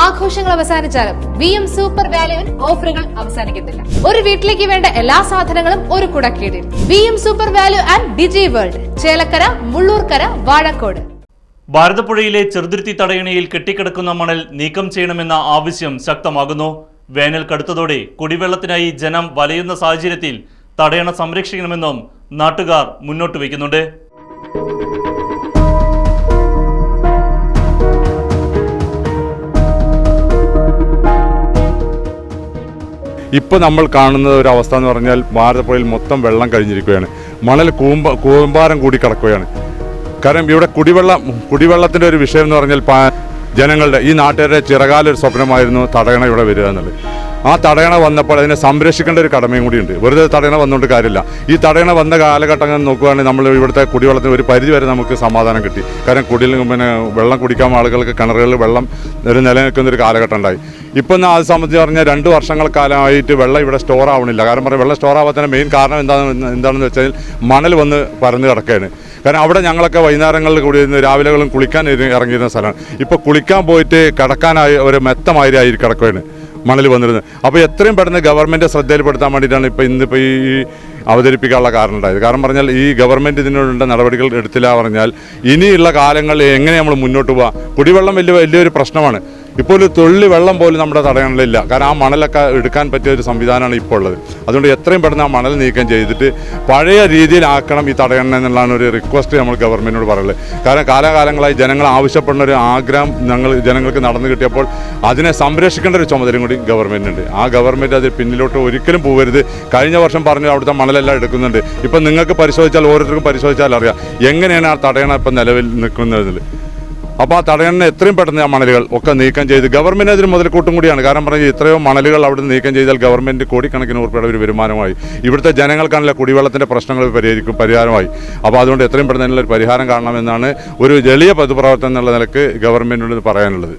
ആഘോഷങ്ങൾ അവസാനിച്ചാലും V M super വാല്യുവിൽ ഓഫറുകൾ അവസാനിക്കുന്നില്ല ഒരു വീട്ടിലേക്ക് വേണ്ട എല്ലാ സാധനങ്ങളും ഒരു കുടക്കീടിൽ. V M super value and digi world Chelakkara Mullurkara Vazhakkode. ഭാരതപ്പുഴയിലെ Cheruthuruthy തടയണയിൽ കെട്ടിക്കിടക്കുന്ന മണൽ നീക്കം ചെയ്യണമെന്ന ആവശ്യം ശക്തമാകുന്നു. വേനൽ കടുത്തതോടെ കുടിവെള്ളത്തിനായി ജനം വലയുന്ന സാഹചര്യത്തിൽ തടയണ സംരക്ഷിക്കണമെന്നും നാട്ടുകാർ മുന്നോട്ട് വയ്ക്കുന്നുണ്ട്. ഇപ്പോൾ നമ്മൾ കാണുന്ന ഒരു അവസ്ഥ എന്ന് പറഞ്ഞാൽ ഭാരതപ്പുഴയിൽ മൊത്തം വെള്ളം കഴിഞ്ഞിരിക്കുകയാണ്. മണൽ കൂമ്പ കൂമ്പാരം കൂടി കിടക്കുകയാണ്. കാരണം ഇവിടെ കുടിവെള്ളം കുടിവെള്ളത്തിന്റെ ഒരു വിഷയം എന്ന് പറഞ്ഞാൽ ജനങ്ങളുടെ ഈ നാട്ടുകാരുടെ ചിറകാല ഒരു സ്വപ്നമായിരുന്നു തടയണ ഇവിടെ വരിക എന്നുള്ളത്. ആ തടയണ വന്നപ്പോൾ അതിനെ സംരക്ഷിക്കേണ്ട ഒരു കടമയും കൂടിയുണ്ട് വെറുതെ തടയണ വന്നുകൊണ്ട് കാര്യമില്ല. ഈ തടയണ വന്ന കാലഘട്ടങ്ങൾ നോക്കുകയാണെങ്കിൽ നമ്മൾ ഇവിടുത്തെ കുടിവെള്ളത്തിന് ഒരു പരിധി വരെ നമുക്ക് സമാധാനം കിട്ടി. കാരണം കുടിയിൽ പിന്നെ വെള്ളം കുടിക്കാൻ ആളുകൾക്ക് കിണറുകളിൽ വെള്ളം ഒരു നിലനിൽക്കുന്ന ഒരു കാലഘട്ടം ഉണ്ടായി. ഇപ്പം അത് സംബന്ധിച്ച് പറഞ്ഞാൽ രണ്ട് വർഷങ്ങൾ കാലമായിട്ട് വെള്ളം ഇവിടെ സ്റ്റോർ ആവണില്ല. കാരണം പറഞ്ഞാൽ വെള്ളം സ്റ്റോർ ആവാത്തതിന് മെയിൻ കാരണം എന്താണെന്ന് എന്താണെന്ന് വെച്ചാൽ മണൽ വന്ന് പരന്ന് കിടക്കുകയാണ്. കാരണം അവിടെ ഞങ്ങളൊക്കെ വൈകുന്നേരങ്ങളിൽ കൂടി ഇരുന്ന് രാവിലെകളും കുളിക്കാൻ ഇറങ്ങിയിരുന്ന സ്ഥലമാണ്. ഇപ്പോൾ കുളിക്കാൻ പോയിട്ട് കിടക്കാനായി ഒരു മെത്തമാതിരി ആയി കിടക്കുകയാണ്. മണൽ വന്നിരുന്നത്. അപ്പോൾ എത്രയും പെട്ടെന്ന് ഗവൺമെന്റ് ശ്രദ്ധയിൽപ്പെടുത്താൻ വേണ്ടിയിട്ടാണ് ഇപ്പോൾ ഇന്നിപ്പോൾ ഈ അവതരിപ്പിക്കാനുള്ള കാരണം ഉണ്ടായത്. കാരണം പറഞ്ഞാൽ ഈ ഗവൺമെന്റ് ഇതിനുള്ള നടപടികൾ എടുത്തില്ല പറഞ്ഞാൽ ഇനിയുള്ള കാലങ്ങളിൽ എങ്ങനെ നമ്മൾ മുന്നോട്ട് പോവാം? കുടിവെള്ളം വലിയ വലിയൊരു പ്രശ്നമാണ്. ഇപ്പോൾ ഒരു തുള്ളി വെള്ളം പോലും നമ്മുടെ തടയണലില്ല. കാരണം ആ മണലൊക്കെ എടുക്കാൻ പറ്റിയ ഒരു സംവിധാനമാണ് ഇപ്പോൾ ഉള്ളത്. അതുകൊണ്ട് എത്രയും പെട്ടെന്ന് ആ മണൽ നീക്കം ചെയ്തിട്ട് പഴയ രീതിയിലാക്കണം ഈ തടയണ എന്നുള്ളതാണ് ഒരു റിക്വസ്റ്റ് നമ്മൾ ഗവൺമെന്റിനോട് പറയുന്നത് കാരണം കാലാകാലങ്ങളായി ജനങ്ങൾ ആവശ്യപ്പെടുന്ന ഒരു ആഗ്രഹം ഞങ്ങൾ ജനങ്ങൾക്ക് നടന്നു കിട്ടിയപ്പോൾ അതിനെ സംരക്ഷിക്കേണ്ട ഒരു ചുമതലയും കൂടി ഗവൺമെന്റിനുണ്ട് ആ ഗവൺമെന്റ് അതിൽ പിന്നിലോട്ട് ഒരിക്കലും പോകരുത്. കഴിഞ്ഞ വർഷം പറഞ്ഞു അവിടുത്തെ മണലെല്ലാം എടുക്കുന്നുണ്ട്. ഇപ്പം നിങ്ങൾക്ക് പരിശോധിച്ചാൽ ഓരോരുത്തർക്കും പരിശോധിച്ചാൽ അറിയാം. എങ്ങനെയാണ് ആ തടയണ ഇപ്പം നിലവിൽ നിൽക്കുന്നതിൽ അപ്പോൾ ആ തടയണ്ണ എത്രയും പെട്ടെന്ന് ആ മണലുകൾ ഒക്കെ നീക്കം ചെയ്ത് ഗവൺമെന്റ് അതിന് മുതൽക്കൂട്ടും കൂടിയാണ്. കാരണം പറഞ്ഞാൽ ഇത്രയോ മണലുകൾ അവിടെ നീക്കം ചെയ്താൽ ഗവൺമെന്റ് കോടിക്കണക്കിന് ഉറപ്പിയുടെ ഒരു വരുമാനമായി. ഇവിടുത്തെ ജനങ്ങൾക്കാണല്ലോ കുടിവെള്ളത്തിന്റെ പ്രശ്നങ്ങൾ പരിഹരിക്കും പരിഹാരമായി. അപ്പോൾ അതുകൊണ്ട് എത്രയും പെട്ടെന്ന് അതിനുള്ള പരിഹാരം കാണണമെന്നാണ് ഒരു ജലീയ പൊതുപ്രവർത്തനം എന്നുള്ള നിലയ്ക്ക് ഗവൺമെന്റിനോട് പറയാനുള്ളത്.